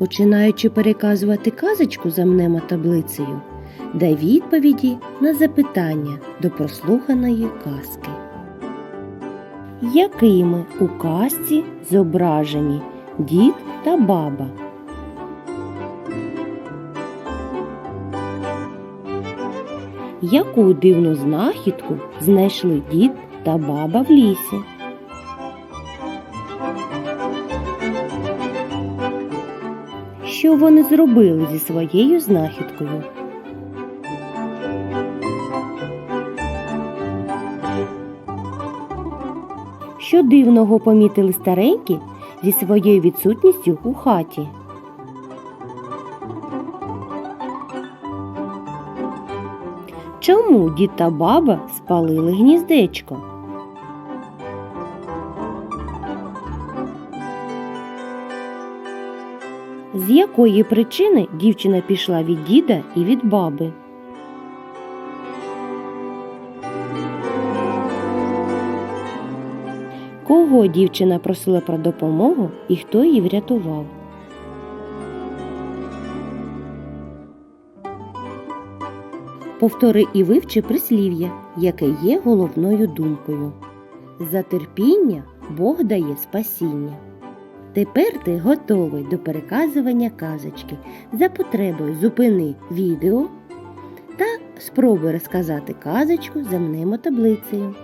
Починаючи переказувати казочку за мнемотаблицею, дай відповіді на запитання до прослуханої казки. Якими у казці зображені дід та баба? Яку дивну знахідку знайшли дід та баба в лісі? Що вони зробили зі своєю знахідкою? Що дивного помітили старенькі зі своєю відсутністю у хаті? Чому дід та баба спалили гніздечко? З якої причини дівчина пішла від діда і від баби? Кого дівчина просила про допомогу і хто її врятував? Повтори і вивчи прислів'я, яке є головною думкою. За терпіння Бог дає спасіння. Тепер ти готовий до переказування казочки. За потребою зупини відео та спробуй розказати казочку за мнемотаблицею.